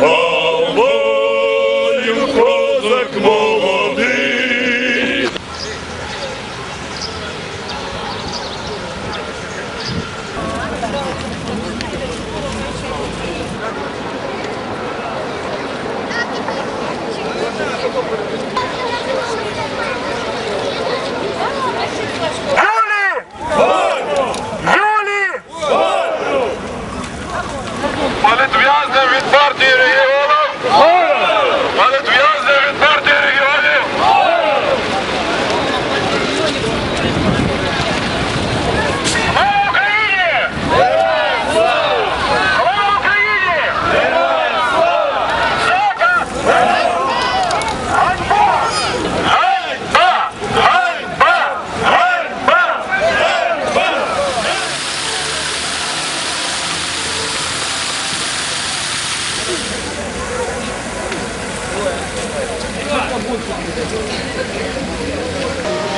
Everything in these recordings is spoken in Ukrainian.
Малою козак молодий.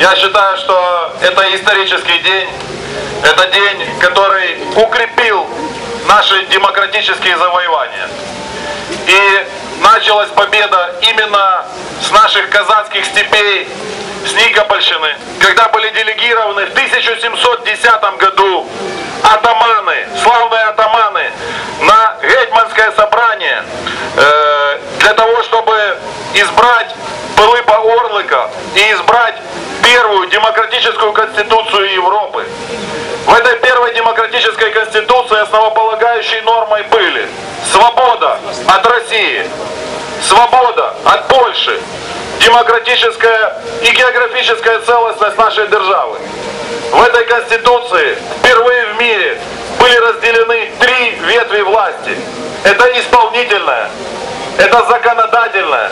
Я считаю, что это исторический день. Это день, который укрепил наши демократические завоевания. И началась победа именно с наших казацких степей, с Никопольщины, когда были делегированы в 1710 году атаманы, славные атаманы, на Гетманское собрание э, для того, чтобы избрать Пилипа Орлика и избрать первую демократическую конституцию Европы. В этой первой демократической конституции основополагающей нормой были свобода от России, свобода от Польши, демократическая и географическая целостность нашей державы. В этой конституции впервые в мире были разделены три ветви власти. Это исполнительная, это законодательная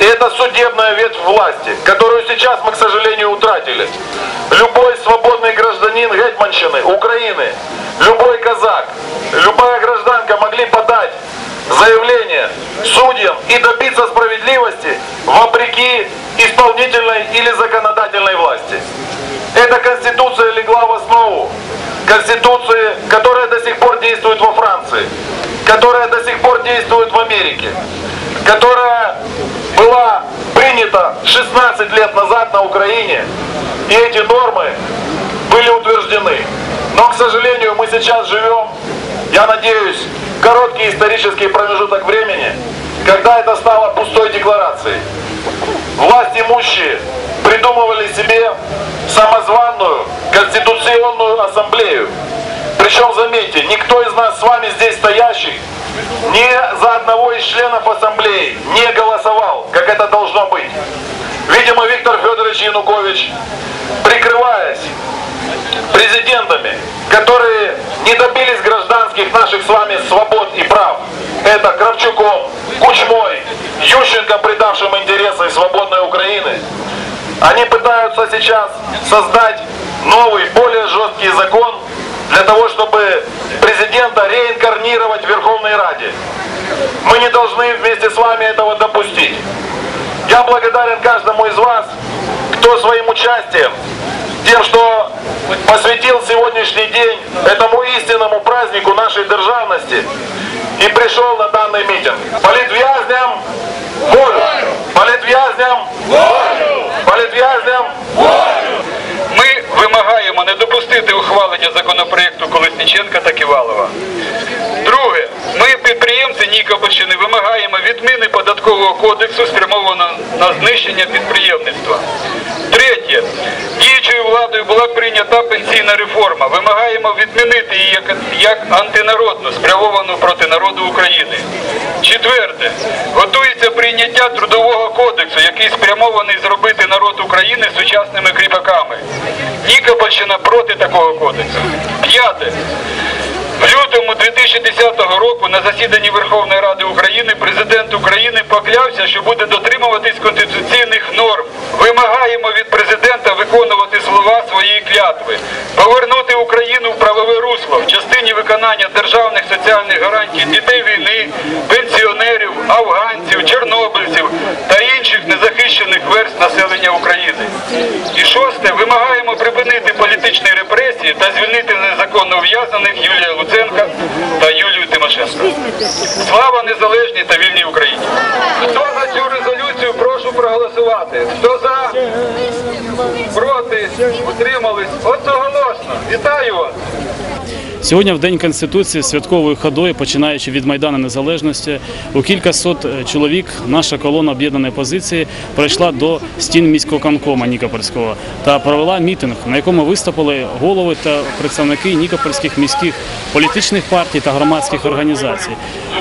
и это судебная ветвь власти, которую сейчас мы, к сожалению, утратили. Любой свободный гражданин Гетманщины, Украины, любой казак, любая гражданка могли подать заявление судьям и добиться справедливости вопреки исполнительной или законодательной власти. Эта конституция легла в основу конституции, которая до сих пор действует во Франции, которая до сих пор действует в Америке, которая принята 16 лет назад на Украине, и эти нормы были утверждены. Но, к сожалению, мы сейчас живем, я надеюсь, короткий исторический промежуток времени, когда это стало пустой декларацией. Власть имущие придумывали себе самозванную конституционную ассамблею. Причем, заметьте, никто из нас с вами здесь стоящих ни за одного из членов ассамблеи не голосовал, как это должно быть. Янукович, прикрываясь президентами, которые не добились гражданских наших с вами свобод и прав. Это Кравчуком, Кучмой, Ющенко, предавшим интересы свободной Украины. Они пытаются сейчас создать новый, более жесткий закон для того, чтобы президента реинкарнировать в Верховной Раде. Мы не должны вместе с вами этого допустить. Я благодарен каждому из вас, кто своим участием, тем, что посвятил сегодняшний день этому истинному празднику нашей державности и пришел на данный митинг. Политвязням волю! Политвязням волю! Политвязням Ми вимагаємо не допустити ухвалення законопроекту Колесніченка та Ківалова. Нікопольщини, вимагаємо відміни податкового кодексу, спрямованого на знищення підприємництва. Третє, діючою владою була прийнята пенсійна реформа. Вимагаємо відмінити її як, як антинародну, спрямовану проти народу України. Четверте, готується прийняття трудового кодексу, який спрямований зробити народ України сучасними кріпаками. Нікопольщина проти такого кодексу. П'яте. В лютому 2010 року на засіданні Верховної Ради України президент України поклявся, що буде дотримуватись конституційних норм. Вимагаємо від президента виконувати слова своєї клятви. повернути Україну в правове русло в частині виконання державних соціальних гарантій дітей війни, пенсіонерів, афганців, чорнобильців та інших незахищених верст населення України. Проти, утримались? Одноголосно. Вітаю вас! Сьогодні в День Конституції святковою ходою, починаючи від Майдану Незалежності, у кілька сот е, чоловік наша колона об'єднаної позиції прийшла до стін міського конкома Нікопольського та провела мітинг, на якому виступили голови та представники нікопольських міських політичних партій та громадських організацій.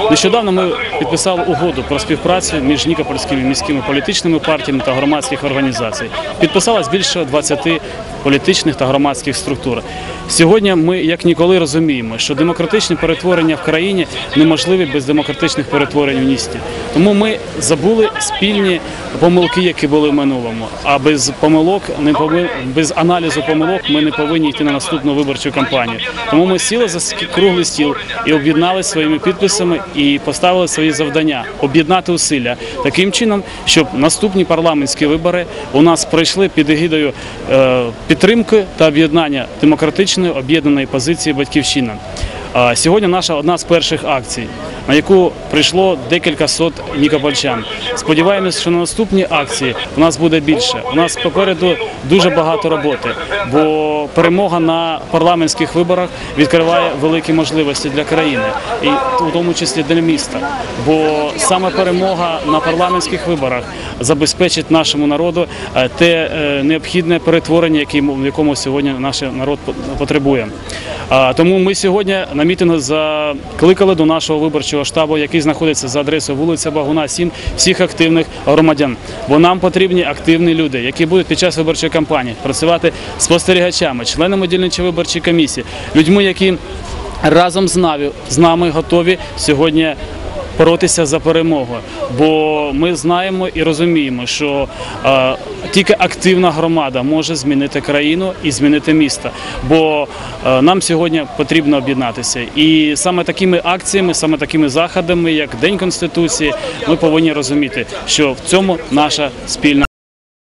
Нещодавно ми підписали угоду про співпрацю між нікопольськими міськими політичними партіями та громадських організацій. Підписалось більше 20 політичних та громадських структур. Сьогодні ми як ніколи розуміємо, що демократичні перетворення в країні неможливі без демократичних перетворень в місті. Тому ми забули спільні помилки, які були в минулому. А без помилок не пови- без аналізу помилок ми не повинні йти на наступну виборчу кампанію. Тому ми сіли за круглий стіл і об'єднали своїми підписами і поставили свої завдання об'єднати усилля таким чином, щоб наступні парламентські вибори у нас пройшли під егідою е, підтримки та об'єднання демократичної об'єднаної позиції Батьківщина. Сьогодні наша одна з перших акцій, на яку прийшло декілька сот нікопольчан. Сподіваємось, що на наступні акції у нас буде більше. У нас попереду дуже багато роботи, бо перемога на парламентських виборах відкриває великі можливості для країни, і у тому числі для міста. Бо саме перемога на парламентських виборах забезпечить нашому народу е, те е, необхідне перетворення, в якому сьогодні наш народ по- потребує. Тому ми сьогодні на мітинг закликали до нашого виборчого штабу, який знаходиться за адресою вулиця Багуна, 7, всіх активних громадян. Бо нам потрібні активні люди, які будуть під час виборчої кампанії працювати спостерігачами, членами дільничої виборчої комісії, людьми, які разом з нами, з нами готові сьогодні боротися за перемогу. Бо ми знаємо і розуміємо, що тільки активна громада може змінити країну і змінити місто. Бо нам сьогодні потрібно об'єднатися. І саме такими акціями, саме такими заходами, як День Конституції, ми повинні розуміти, що в цьому наша спільна.